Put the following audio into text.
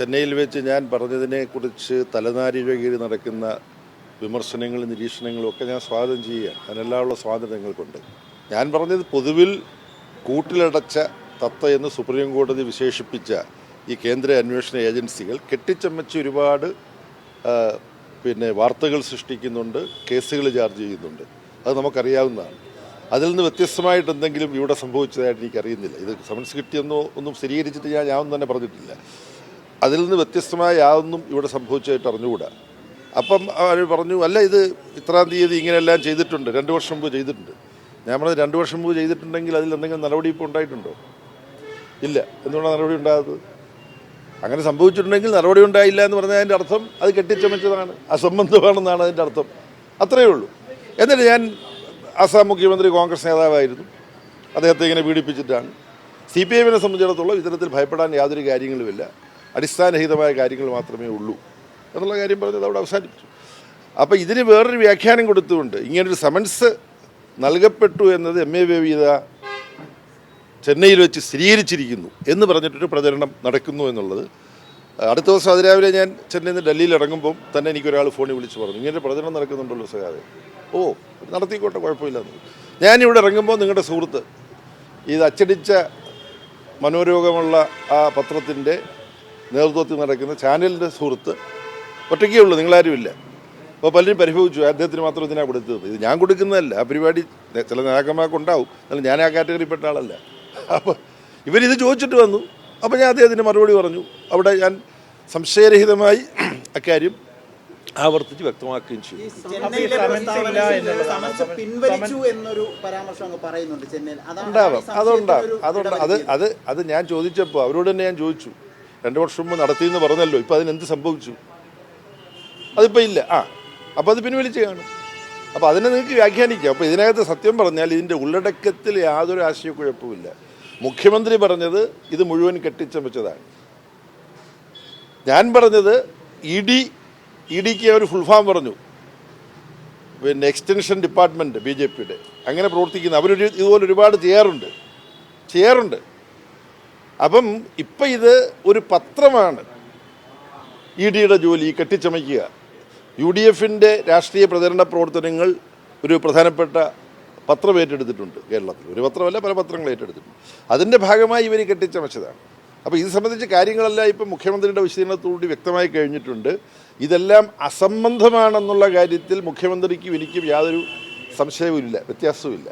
ചെന്നൈയിൽ വെച്ച് ഞാൻ പറഞ്ഞതിനെക്കുറിച്ച് തലനാരിഴകീഴ് നടക്കുന്ന വിമർശനങ്ങളും നിരീക്ഷണങ്ങളും ഒക്കെ ഞാൻ സ്വാഗതം ചെയ്യുക അതിനെല്ലാമുള്ള സ്വാതന്ത്ര്യം നിങ്ങൾക്കുണ്ട്. ഞാൻ പറഞ്ഞത് പൊതുവിൽ കൂട്ടിലടച്ച തത്ത എന്ന് സുപ്രീം കോടതി വിശേഷിപ്പിച്ച ഈ കേന്ദ്ര അന്വേഷണ ഏജൻസികൾ കെട്ടിച്ചമച്ച് ഒരുപാട് പിന്നെ വാർത്തകൾ സൃഷ്ടിക്കുന്നുണ്ട് കേസുകൾ ചാർജ് ചെയ്യുന്നുണ്ട്. അത് നമുക്കറിയാവുന്നതാണ്. അതിൽ നിന്ന് വ്യത്യസ്തമായിട്ട് എന്തെങ്കിലും ഇവിടെ സംഭവിച്ചതായിട്ട് എനിക്കറിയുന്നില്ല. ഇത് സമൻസ് കിട്ടിയെന്നോ ഒന്നും സ്ഥിരീകരിച്ചിട്ട് ഞാൻ ഞാനൊന്നും തന്നെ പറഞ്ഞിട്ടില്ല. അതിൽ നിന്ന് വ്യത്യസ്തമായ യാതൊന്നും ഇവിടെ സംഭവിച്ചതായിട്ട് അറിഞ്ഞുകൂടാ. അപ്പം അവർ പറഞ്ഞു അല്ല ഇത് ഇത്രാം തീയതി ഇങ്ങനെയെല്ലാം ചെയ്തിട്ടുണ്ട്. രണ്ട് വർഷം മുമ്പ് ചെയ്തിട്ടുണ്ട്. ഞാൻ പറഞ്ഞത് രണ്ട് വർഷം മുമ്പ് ചെയ്തിട്ടുണ്ടെങ്കിൽ അതിൽ എന്തെങ്കിലും നടപടി ഇപ്പോൾ ഉണ്ടായിട്ടുണ്ടോ? ഇല്ല. എന്തുകൊണ്ടാണ് നടപടി ഉണ്ടാകാത്തത്? അങ്ങനെ സംഭവിച്ചിട്ടുണ്ടെങ്കിൽ നടപടി ഉണ്ടായില്ല എന്ന് പറഞ്ഞാൽ അതിന്റെ അർത്ഥം അത് കെട്ടിച്ചമച്ചതാണ്. അസംബന്ധമാണെന്നാണ് അതിന്റെ അർത്ഥം. അത്രയേ ഉള്ളൂ. എന്നിട്ട് ഞാൻ ആസാം മുഖ്യമന്ത്രി കോൺഗ്രസ് നേതാവായിരുന്നു. അദ്ദേഹത്തെ ഇങ്ങനെ പീഡിപ്പിച്ചിട്ടാണ്. സി പി എമ്മിനെ സംബന്ധിച്ചിടത്തോളം ഇത്തരത്തിൽ ഭയപ്പെടാൻ യാതൊരു കാര്യങ്ങളുമില്ല. അടിസ്ഥാനരഹിതമായ കാര്യങ്ങൾ മാത്രമേ ഉള്ളൂ എന്നുള്ള കാര്യം പറഞ്ഞത് അവിടെ അവസാനിപ്പിച്ചു. അപ്പോൾ ഇതിന് വേറൊരു വ്യാഖ്യാനം കൊടുത്തുകൊണ്ട് ഇങ്ങനൊരു സമൻസ് നൽകപ്പെട്ടു എന്നത് എം എ വേവീത ചെന്നൈയിൽ വെച്ച് സ്ഥിരീകരിച്ചിരിക്കുന്നു എന്ന് പറഞ്ഞിട്ടൊരു പ്രചരണം നടക്കുന്നു എന്നുള്ളത്. അടുത്ത ദിവസം അതിരാവിലെ ഞാൻ ചെന്നൈയിൽ നിന്ന് ഡൽഹിയിൽ ഇറങ്ങുമ്പം തന്നെ എനിക്കൊരാൾ ഫോണിൽ വിളിച്ച് പറഞ്ഞു ഇങ്ങനെ പ്രചരണം നടക്കുന്നുണ്ടല്ലോ സഹാതെ ഓ നടത്തിക്കോട്ടെ കുഴപ്പമില്ലെന്ന്. ഞാനിവിടെ ഇറങ്ങുമ്പോൾ നിങ്ങളുടെ സുഹൃത്ത് ഇത് അച്ചടിച്ച മനോരോഗമുള്ള ആ പത്രത്തിന്റെ നേതൃത്വത്തിൽ നടക്കുന്ന ചാനലിന്റെ സുഹൃത്ത് ഒറ്റയ്ക്കേ ഉള്ളൂ നിങ്ങളാരുമില്ല. അപ്പോൾ പലരും പരിഭവിച്ചു അദ്ദേഹത്തിന് മാത്രം ഇതിനാണ് കൊടുത്തത്? ഇത് ഞാൻ കൊടുക്കുന്നതല്ല ആ പരിപാടി ചില നേതാക്കന്മാർക്ക് ഉണ്ടാവും എന്നാലും ഞാൻ ആ കാറ്റഗറിയിൽപ്പെട്ട ആളല്ല. അപ്പോൾ ഇവരിത് ചോദിച്ചിട്ട് വന്നു അപ്പോൾ ഞാൻ അദ്ദേഹത്തിന് മറുപടി പറഞ്ഞു. അവിടെ ഞാൻ സംശയരഹിതമായി അക്കാര്യം ആവർത്തിച്ച് വ്യക്തമാക്കുകയും ചെയ്യും അതുണ്ടാവാം ഉണ്ടാവാം അതുണ്ടാവും അതുണ്ട് അത് അത് അത് ഞാൻ ചോദിച്ചപ്പോൾ അവരോട് തന്നെ ഞാൻ ചോദിച്ചു. രണ്ട് വർഷം മുമ്പ് നടത്തിയെന്ന് പറഞ്ഞല്ലോ ഇപ്പം അതിനെന്ത് സംഭവിച്ചു? അതിപ്പോൾ ഇല്ല. ആ അപ്പോൾ അത് പിൻവലിച്ച് കാണും അപ്പോൾ അതിനെ നിങ്ങൾക്ക് വ്യാഖ്യാനിക്കാം. അപ്പോൾ ഇതിനകത്ത് സത്യം പറഞ്ഞാൽ ഇതിന്റെ ഉള്ളടക്കത്തിൽ യാതൊരു ആശയക്കുഴപ്പമില്ല മുഖ്യമന്ത്രി പറഞ്ഞത് ഇത് മുഴുവൻ കെട്ടിച്ചമച്ചതാണ് ഞാൻ പറഞ്ഞത് ഇ ഡി ഇ ഡിക്ക് അവർ ഫുൾ ഫോം പറഞ്ഞു. പിന്നെ എക്സ്റ്റൻഷൻ ഡിപ്പാർട്ട്മെന്റ് ബി ജെ പിയുടെ. അങ്ങനെ പ്രവർത്തിക്കുന്ന. അവരൊരു ഇതുപോലെ ഒരുപാട് ചെയ്യാറുണ്ട്. ചെയ്യാറുണ്ട്. അപ്പം ഇപ്പം ഇത് ഒരു പത്രമാണ്. ഇ ഡിയുടെ ജോലി കെട്ടിച്ചമയ്ക്കുക. യു ഡി എഫിന്റെ രാഷ്ട്രീയ പ്രചരണ പ്രവർത്തനങ്ങൾ ഒരു പ്രധാനപ്പെട്ട പത്രം ഏറ്റെടുത്തിട്ടുണ്ട് കേരളത്തിൽ. ഒരു പത്രമല്ല പല പത്രങ്ങൾ ഏറ്റെടുത്തിട്ടുണ്ട്. അതിന്റെ ഭാഗമായി ഇവർ കെട്ടിച്ചമച്ചതാണ്. അപ്പോൾ ഇത് സംബന്ധിച്ച് കാര്യങ്ങളെല്ലാം ഇപ്പം മുഖ്യമന്ത്രിയുടെ വിശദീകരണത്തോടുകൂടി വ്യക്തമായി കഴിഞ്ഞിട്ടുണ്ട്. ഇതെല്ലാം അസംബന്ധമാണെന്നുള്ള കാര്യത്തിൽ മുഖ്യമന്ത്രിക്കും എനിക്കും യാതൊരു സംശയവുമില്ല വ്യത്യാസവുമില്ല.